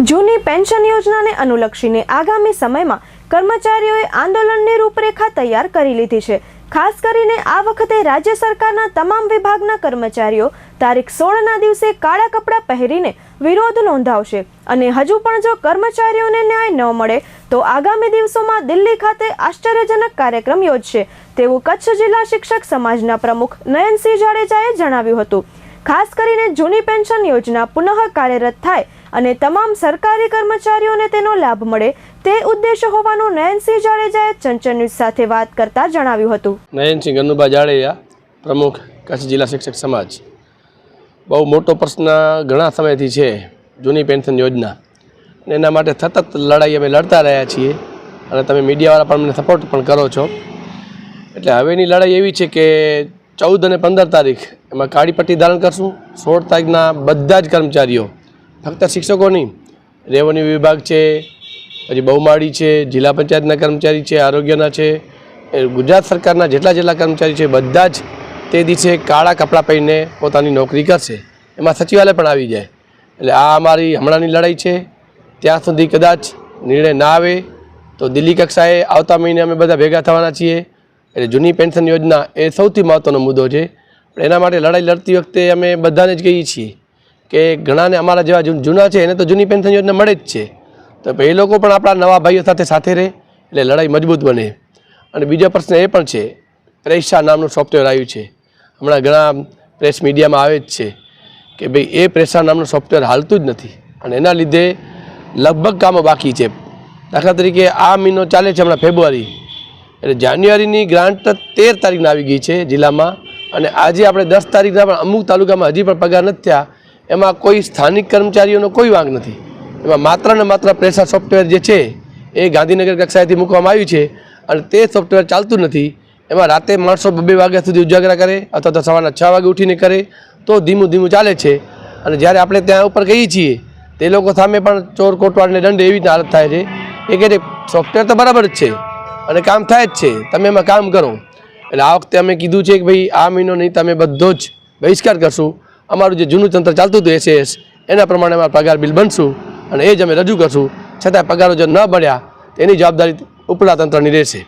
જૂની પેન્શન યોજનાને અનુલક્ષીને આગામી સમયમાં કર્મચારીઓએ આંદોલનની રૂપરેખા તૈયાર કરી લીધી છે. ખાસ કરીને આ વખતે રાજ્ય સરકારના તમામ વિભાગના કર્મચારીઓ તારીખ સોળના દિવસે કાળા કપડાં પહેરીને વિરોધ નોંધાવશે અને હજુ પણ જો કર્મચારીઓને ન્યાય ન મળે, તો આગામી દિવસોમાં દિલ્હી ખાતે આશ્ચર્યજનક કાર્યક્રમ યોજશે, તેવું કચ્છ જિલ્લા શિક્ષક સમાજના પ્રમુખ નયનસિંહ જાડેજાએ જણાવ્યું હતું. ખાસ કરીને જૂની પેન્શન યોજના પુનઃ કાર્યરત થાય અને તમામ સરકારી કર્મચારીઓને તેનો લાભ મળે તે ઉદ્દેશ હોવાનું નયનસિંહ જાડેજાએ ચંચન ન્યૂઝ સાથે વાત કરતા જણાવ્યું હતું. નયનસિંહ ગનુભા જાડેજા, પ્રમુખ કચ્છ જિલ્લા શિક્ષક સમાજ. બહુ મોટો પ્રશ્ન ઘણા સમયથી છે જૂની પેન્શન યોજના. એના માટે સતત લડાઈ અમે લડતા રહ્યા છીએ. અને તમે મીડિયાવાળા પણ મને સપોર્ટ પણ કરો છો. એટલે હવેની લડાઈ એવી છે કે ચૌદ અને પંદર તારીખ એમાં કાળી પટ્ટી ધારણ કરશું. સોળ તારીખના બધા જ કર્મચારીઓ ફક્ત શિક્ષકો નહીં રેવન્યુ વિભાગ છે, પછી બહુમાળી છે, જિલ્લા પંચાયતના કર્મચારી છે, આરોગ્યના છે ગુજરાત સરકારના જેટલા જેટલા કર્મચારી છે, બધા જ તે દિવસે કાળા કપડાં પહેરીને પોતાની નોકરી કરશે. એમાં સચિવાલય પણ આવી જાય. એટલે આ અમારી હમણાંની લડાઈ છે. ત્યાં સુધી કદાચ નિર્ણય ના આવે, તો દિલ્હી કક્ષાએ આવતા મહિને અમે બધા ભેગા થવાના છીએ. એટલે જૂની પેન્શન યોજના એ સૌથી મહત્ત્વનો મુદ્દો છે. એના માટે લડાઈ લડતી વખતે અમે બધાને જ કહીએ છીએ કે ઘણાને અમારા જેવા જૂના છે, એને તો જૂની પેન્શન યોજના મળે જ છે. તો એ લોકો પણ આપણા નવા ભાઈઓ સાથે સાથે રહે, એટલે લડાઈ મજબૂત બને. અને બીજો પ્રશ્ન એ પણ છે પ્રેસા નામનું સોફ્ટવેર આવ્યું છે. હમણાં ઘણા પ્રેસ મીડિયામાં આવે જ છે કે ભાઈ એ પ્રેસા નામનું સોફ્ટવેર હાલતું જ નથી. અને એના લીધે લગભગ કામો બાકી છે. દાખલા તરીકે આ મહિનો ચાલે છે હમણાં ફેબ્રુઆરી. એટલે જાન્યુઆરીની ગ્રાન્ટ તેર તારીખના આવી ગઈ છે જિલ્લામાં. અને આજે આપણે દસ તારીખના પણ અમુક તાલુકામાં હજી પણ પગાર નથી થયા. એમાં કોઈ સ્થાનિક કર્મચારીઓનો કોઈ વાંક નથી. એમાં માત્ર ને માત્ર પ્રેસા સોફ્ટવેર જે છે, એ ગાંધીનગર કક્ષાએથી મૂકવામાં આવ્યું છે અને તે સોફ્ટવેર ચાલતું નથી. એમાં રાતે માણસો બબે વાગ્યા સુધી ઉજાગરા કરે અથવા તો સવારના છ વાગે ઉઠીને કરે તો ધીમું ધીમું ચાલે છે. અને જ્યારે આપણે ત્યાં ઉપર કહીએ છીએ, તે લોકો સામે પણ ચોર કોટવાડને દંડ એવી હાલત થાય છે. એ કહે છે, સોફ્ટવેર તો બરાબર જ છે અને કામ થાય જ છે. તમે એમાં કામ કરો. એટલે આ વખતે અમે કીધું છે કે ભાઈ, આ મહિનો નહીં, તમે બધો જ બહિષ્કાર કરશું. અમારું જે જૂનું તંત્ર ચાલતું હતું એસીએસ એના પ્રમાણે અમારા પગાર બિલ બનશું અને એ જ અમે રજૂ કરશું. છતાં પગારો જો ન બન્યા તેની જવાબદારી ઉપલા તંત્રની રહેશે.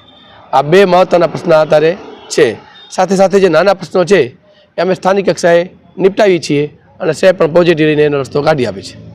આ બે મહત્ત્વના પ્રશ્ન અત્યારે છે. સાથે સાથે જે નાના પ્રશ્નો છે, એ અમે સ્થાનિક કક્ષાએ નિપટાવીએ છીએ અને સાહેબ પણ પોઝિટિવ રહીને એનો રસ્તો કાઢી આપે છે.